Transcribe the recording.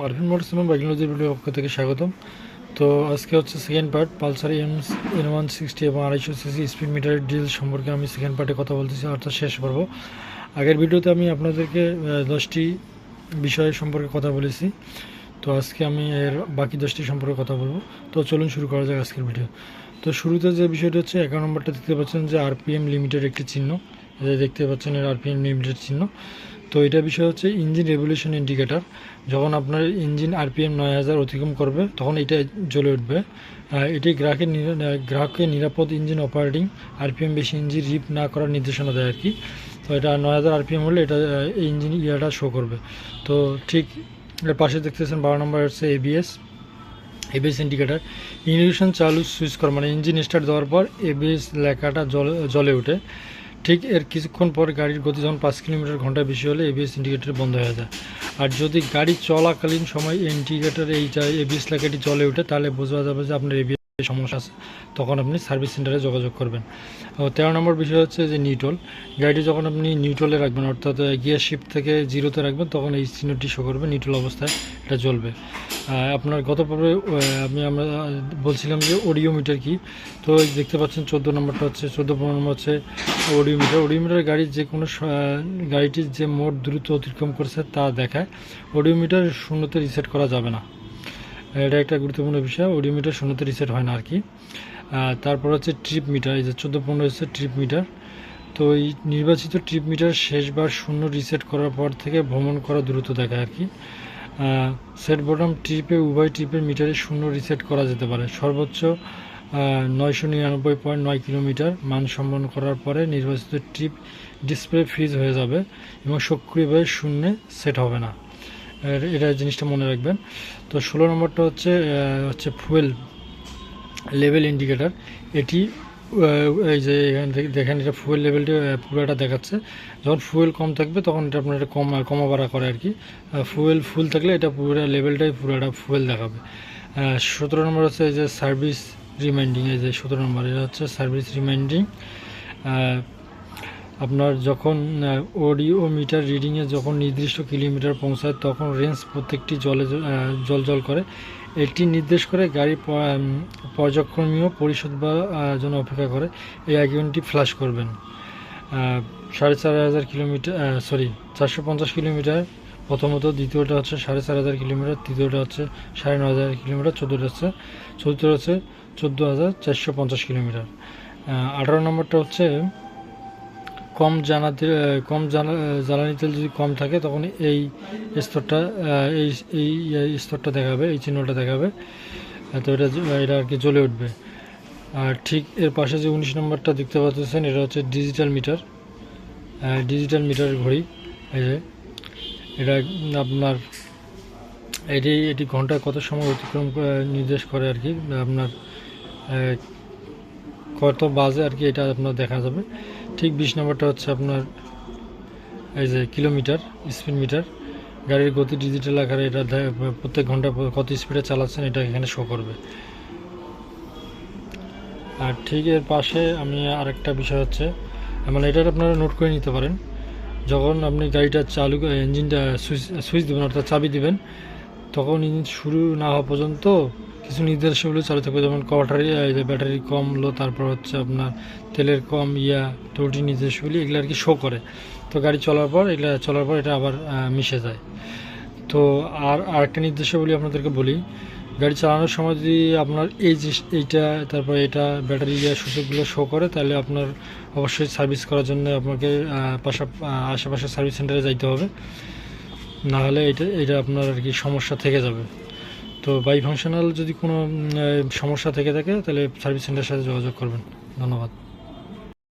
Marvin motors এবং video পক্ষ থেকে স্বাগতম। তো আজকে হচ্ছে second part Pulsar M N one sixty এবং আড়াইশো সিসি স্পিড মিটারের ডিল সম্পর্কে আমি সেকেন্ড পার্টে কথা বলতেছি, অর্থাৎ শেষ পর্ব। আগের ভিডিওতে আমি আপনাদেরকে দশটি বিষয় সম্পর্কে কথা বলেছি। তো আজকে আমি এর বাকি দশটি সম্পর্কে কথা বলব। তো চলুন শুরু করা যাক আজকের ভিডিও। তো শুরুতে যে বিষয়টা হচ্ছে এগারো নম্বরটা দেখতে পাচ্ছেন যে আরপিএম লিমিটেড একটি চিহ্ন। দেখতে পাচ্ছেন এর আরপিএম লিমিটেড চিহ্ন। তো এটা বিষয় হচ্ছে ইঞ্জিন রেভলিউশন ইন্ডিকেটর যখন আপনার ইঞ্জিন আরপিএম নয় হাজার অতিক্রম করবে, তখন এটা জ্বলে উঠবে। এটি গ্রাহকের গ্রাহককে নিরাপদ ইঞ্জিন অপারেটিং আরপিএম বেশি ইঞ্জিন রিপ না করার নির্দেশনা দেয় আর কি। তো এটা নয় হাজার আরপিএম হলে এটা এই ইঞ্জিন ইয়াটা শো করবে। তো ঠিক এর পাশে দেখতেছেন বারো নম্বর হচ্ছে এবিএস এবিএস ইন্ডিকেটার ইঞ্জিন চালু সুইচ কর মানে ইঞ্জিন স্টার্ট দেওয়ার পর এবিএস লেখাটা জলে জ্বলে ওঠে। ঠিক এর কিছুক্ষণ পর গাড়ির গতি যখন পাঁচ কিলোমিটার ঘন্টায় বেশি হলে এবিএস ইন্ডিকেটার বন্ধ হয়ে যায়। আর যদি গাড়ি চলাকালীন সময় ইন্ডিকেটার এই এবিএস লাগাটি চলে ওঠে, তাহলে বোঝা যাবে যে আপনার এবিএস সমস্যা আছে তখন আপনি সার্ভিস সেন্টারে যোগাযোগ করবেন। তেরো নম্বর বিষয় হচ্ছে যে নিউট্রল। গাড়িটি যখন আপনি নিউট্রলে রাখবেন অর্থাৎ গিয়ার শিফট থেকে জিরোতে রাখবেন তখন এই চিহ্নটি শো করবে নিউট্রল অবস্থায় এটা আহ, আপনার গত পর্বে আমি আমরা বলছিলাম যে অডিও মিটার কি? তো দেখতে পাচ্ছেন চোদ্দ নম্বরটা হচ্ছে চোদ্দ পনেরো নম্বর হচ্ছে অডিও মিটার অডিও মিটার গাড়ির যে কোনো গাড়িটির যে মোট দ্রুত অতিক্রম করছে তা দেখায়। অডিও মিটার শূন্যতে রিসেট করা যাবে না। এটা একটা গুরুত্বপূর্ণ বিষয় অডিওমিটার শূন্যতে রিসেট হয় না আর কি। তারপর হচ্ছে ট্রিপ মিটার এই যে চোদ্দ পনেরো হচ্ছে ট্রিপ মিটার তো এই নির্বাচিত ট্রিপ মিটার শেষবার শূন্য রিসেট করার পর থেকে ভ্রমণ করা দ্রুত দেখায় আর কি। সেট বটম ট্রিপে উভয় ট্রিপের মিটারে শূন্য রিসেট করা যেতে পারে। সর্বোচ্চ নয়শো নিরানব্বই পয়েন্ট নয় কিলোমিটার মান সম্পন্ন করার পরে নির্বাচিত ট্রিপ ডিসপ্লে ফ্রিজ হয়ে যাবে এবং সক্রিয়ভাবে শূন্যে সেট হবে না। এটা জিনিসটা মনে রাখবেন। তো ষোলো নম্বরটা হচ্ছে হচ্ছে ফুয়েল লেভেল ইন্ডিকেটার। এটি এই যে এখান থেকে দেখেন, এটা ফুয়েল লেভেলটা পুরোটা দেখাচ্ছে। যখন ফুয়েল কম থাকবে, তখন এটা আপনার এটা কম, কমা বাড়া করে আর কি। ফুয়েল ফুল থাকলে এটা পুরো লেভেলটাই পুরোটা ফুয়েল দেখাবে। সতেরো নম্বর হচ্ছে এই যে সার্ভিস রিমাইন্ডিং, এই যে সতেরো নম্বর, এটা হচ্ছে সার্ভিস রিমাইন্ডিং। আপনার যখন অডিও মিটার রিডিংয়ে যখন নির্দিষ্ট কিলোমিটার পৌঁছায়, তখন রেঞ্জ প্রত্যেকটি জলে জল জল করে। এটি নির্দেশ করে গাড়ি পর্যক্রমীয় পরিশোধ বা জন্য অপেক্ষা করে। এই আইকনটি ফ্ল্যাশ করবেন। সাড়ে চার হাজার কিলোমিটার সরি চারশো পঞ্চাশ কিলোমিটার। প্রথমত, দ্বিতীয়টা হচ্ছে সাড়ে চার হাজার কিলোমিটার। তৃতীয়টা হচ্ছে সাড়ে ন হাজার কিলোমিটার। চোদ্দোটা হচ্ছে চতুর্থ হচ্ছে চোদ্দ হাজার চারশো পঞ্চাশ কিলোমিটার। আঠারো নম্বরটা হচ্ছে কম জানাতে কম জানা জ্বালানি তেল যদি কম থাকে, তখন এই স্তরটা এই এই স্তরটা দেখাবে, এই চিহ্নটা দেখাবে। তো এটা এটা আর কি জ্বলে উঠবে। আর ঠিক এর পাশে যে উনিশ নম্বরটা দেখতে পাচ্ছেন, এটা হচ্ছে ডিজিটাল মিটার। ডিজিটাল মিটার ঘড়ি। এই যে, এটা আপনার, এটি এটি ঘন্টায় কত সময় অতিক্রম নির্দেশ করে আর কি, আপনার কত বাজে আর কি, এটা আপনার দেখা যাবে। ঠিক বিশ নম্বরটা হচ্ছে আপনার, এই যে কিলোমিটার, স্পিড মিটার। গাড়ির গতি ডিজিটাল আকারে এটা প্রত্যেক ঘণ্টা কত স্পিডে চালাচ্ছেন এটা এখানে শো করবে। আর ঠিক এর পাশে আমি আরেকটা বিষয় হচ্ছে মানে এটা আপনারা নোট করে নিতে পারেন, যখন আপনি গাড়িটা চালু ইঞ্জিনটা সুইচ সুইচ দেবেন অর্থাৎ চাবি দিবেন, তখন ইঞ্জিন শুরু না হওয়া পর্যন্ত কিছু নির্দেশাবলী চালু থাকবে যেমন ব্যাটারি ব্যাটারি কম লো তারপর হচ্ছে আপনার তেলের কম, ইয়া, ত্রুটি নির্দেশাবলী এগুলো আর কি শো করে। তো গাড়ি চলার পর, এগুলো চলার পর এটা আবার মিশে যায়। তো আর আরেকটা নির্দেশাবলী আপনাদেরকে বলি, গাড়ি চালানোর সময় যদি আপনার এই যে, এইটা, তারপর এটা ব্যাটারি সূচকগুলো শো করে, তাহলে আপনার অবশ্যই সার্ভিস করার জন্য আপনাকে পাশা আশেপাশে সার্ভিস সেন্টারে যাইতে হবে। না হলে এটা এটা আপনার আর কি সমস্যা থেকে যাবে। তো বাই ফাংশনাল যদি কোনো সমস্যা থেকে থাকে, তাহলে সার্ভিস সেন্টারের সাথে যোগাযোগ করবেন। ধন্যবাদ।